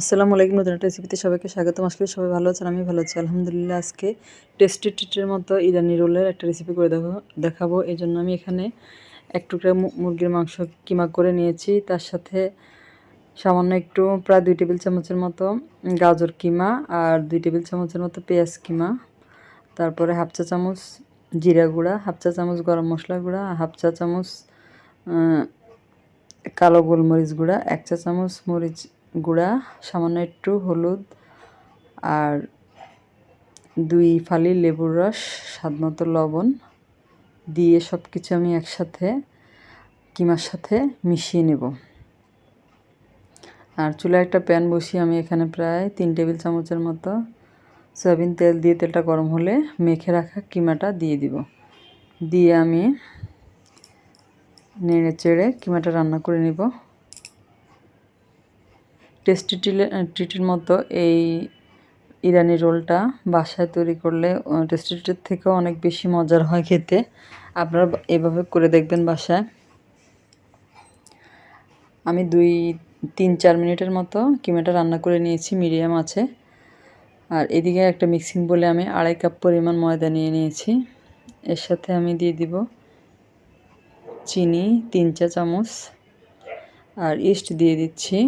আসসালামু আলাইকুম, নতুন একটা রেসিপিতে সবাইকে স্বাগতম। আজকে সবাই ভালো আছেন আমি ভালো আছি। আলহামদুলিল্লাহ, আজকে টেস্টি ট্রিটের মতো ইরানি রোলের একটা রেসিপি করে দেখো দেখাবো। এই জন্য আমি এখানে এক টুকরা মুরগির মাংস কিমা করে নিয়েছি। তার সাথে সামান্য একটু প্রায় দুই টেবিল চামচের মতো গাজর কিমা আর দুই টেবিল চামচের মতো পেঁয়াজ কিমা। তারপরে হাফ চা চামচ জিরা গুঁড়া, হাফ চা চামচ গরম মশলা গুঁড়া, হাফ চা চামচ কালো গোলমরিচ গুঁড়া, এক চা চামচ মরিচ গুঁড়া, সামান্য একটু হলুদ আর দুই ফালি লেবুর রস, স্বাদ মতো লবণ দিয়ে সব কিছু আমি একসাথে কিমার সাথে মিশিয়ে নেব। আর চুলায় একটা প্যান বসিয়ে আমি এখানে প্রায় তিন টেবিল চামচের মতো সয়াবিন তেল দিয়ে তেলটা গরম হলে মেখে রাখা কিমাটা দিয়ে দিব। দিয়ে আমি নেড়ে চেড়ে কিমাটা রান্না করে নিব। টেস্টি ট্রিটের মতো এই ইরানি রোলটা বাসায় তৈরি করলে টেস্টি ট্রিটের থেকেও অনেক বেশি মজার হয় খেতে। আপনারা এভাবে করে দেখবেন বাসায়। আমি দুই, তিন, চার মিনিটের মতো কিমাটা রান্না করে নিয়েছি, মিডিয়াম আছে। আর এদিকে একটা মিক্সিং বলে আমি আড়াই কাপ পরিমাণ ময়দা নিয়ে নিয়েছি। এর সাথে আমি দিয়ে দিব চিনি, তিন চা চামচ। আর ইস্ট দিয়ে দিচ্ছি।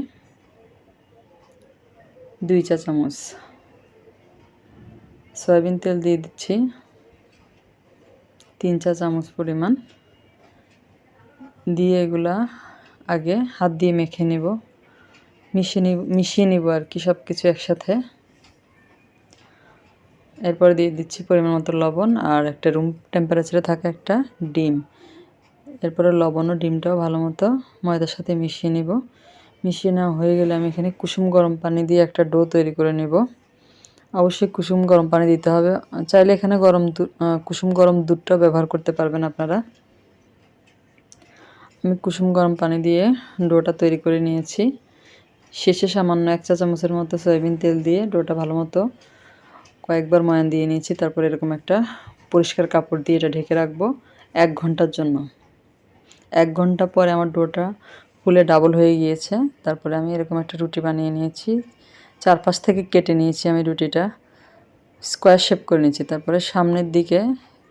দুই চা চামচ। সয়াবিন তেল দিয়ে দিচ্ছি। তিন চা চামচ পরিমাণ। দিয়ে এগুলা আগে হাত দিয়ে মেখে নেব। মিশিয়ে নিব মিশিয়ে নিব আর কি সব কিছু একসাথে। এরপর দিয়ে দিচ্ছি পরিমাণ মতো লবণ আর একটা রুম টেম্পারেচারে থাকা একটা ডিম। এরপরে লবণ ও ডিমটাও ভালো মতো ময়দার সাথে মিশিয়ে নিব। মিশিয়ে নেওয়া হয়ে গেলে আমি এখানে কুসুম গরম পানি দিয়ে একটা ডো তৈরি করে নেব। অবশ্যই কুসুম গরম পানি দিতে হবে। চাইলে এখানে গরম কুসুম গরম দুধটাও ব্যবহার করতে পারবেন আপনারা। আমি কুসুম গরম পানি দিয়ে ডোটা তৈরি করে নিয়েছি। শেষে সামান্য এক চা চামচের মতো সয়াবিন তেল দিয়ে ডোটা ভালো মতো কয়েকবার ময়ান দিয়ে নিয়েছি। তারপর এরকম একটা পরিষ্কার কাপড় দিয়ে এটা ঢেকে রাখব এক ঘণ্টার জন্য। এক ঘণ্টা পরে আমার ডোটা ফুলে ডাবল হয়ে গিয়েছে। তারপরে আমি এরকম একটা রুটি বানিয়ে নিয়েছি। চারপাশ থেকে কেটে নিয়েছি আমি রুটিটা। স্কোয়ার শেপ করে নিয়েছি। তারপরে সামনের দিকে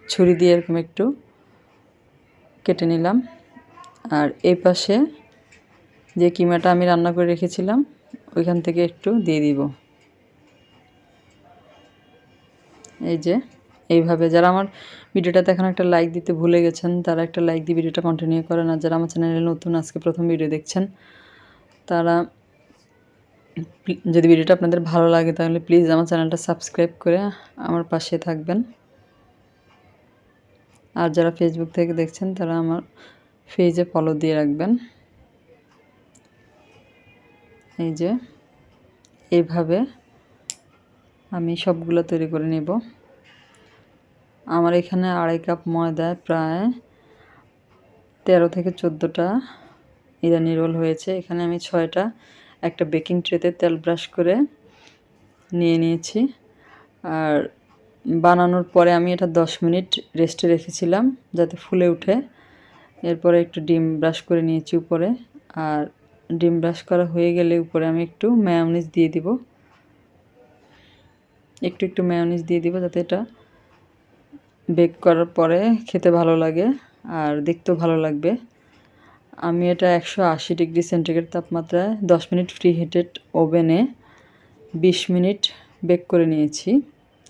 ছুরি দিয়ে এরকম একটু কেটে নিলাম। আর এই পাশে যে কিমাটা আমি রান্না করে রেখেছিলাম, ওইখান থেকে একটু দিয়ে দিব। এই যে এইভাবে। যারা আমার ভিডিওটাতে এখন একটা লাইক দিতে ভুলে গেছেন, তারা একটা লাইক দিয়ে ভিডিওটা কন্টিনিউ করেন। আর যারা আমার চ্যানেলে নতুন, আজকে প্রথম ভিডিও দেখছেন, তারা যদি ভিডিওটা আপনাদের ভালো লাগে, তাহলে প্লিজ আমার চ্যানেলটা সাবস্ক্রাইব করে আমার পাশে থাকবেন। আর যারা ফেসবুক থেকে দেখছেন, তারা আমার পেজে ফলো দিয়ে রাখবেন। এই যে, এইভাবে আমি সবগুলো তৈরি করে নেব। আমার এখানে আড়াই কাপ ময়দায় প্রায় তেরো থেকে চোদ্দোটা ইরানি রোল হয়েছে। এখানে আমি ছয়টা, একটা বেকিং ট্রেতে তেল ব্রাশ করে নিয়ে নিয়েছি। আর বানানোর পরে আমি এটা দশ মিনিট রেস্টে রেখেছিলাম যাতে ফুলে উঠে। এরপরে একটু ডিম ব্রাশ করে নিয়েছি উপরে। আর ডিম ব্রাশ করা হয়ে গেলে উপরে আমি একটু ম্যায়নিজ দিয়ে দিব। একটু একটু ম্যায়নিজ দিয়ে দিব যাতে এটা বেক করার পরে খেতে ভালো লাগে আর দেখতেও ভালো লাগবে। আমি এটা একশো আশি ডিগ্রি সেন্টিগ্রেড তাপমাত্রায় দশ মিনিট ফ্রি হিটেড ওভেনে বিশ মিনিট বেক করে নিয়েছি।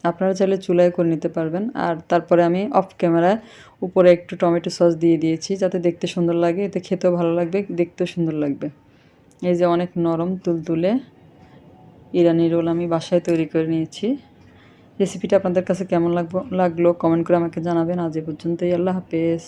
আপনারা চাইলে চুলায় করে নিতে পারবেন। আর তারপরে আমি অফ ক্যামেরায় উপরে একটু টমেটো সস দিয়ে দিয়েছি যাতে দেখতে সুন্দর লাগে, এতে খেতেও ভালো লাগবে, দেখতেও সুন্দর লাগবে। এই যে অনেক নরম তুলতুলে ইরানি রোল আমি বাসায় তৈরি করে নিয়েছি। রেসিপিটা আপনাদের কাছে কেমন লাগবো লাগল কমেন্ট করে আমাকে জানাবেন। আজ এ পর্যন্তই, আল্লাহ হাফেজ।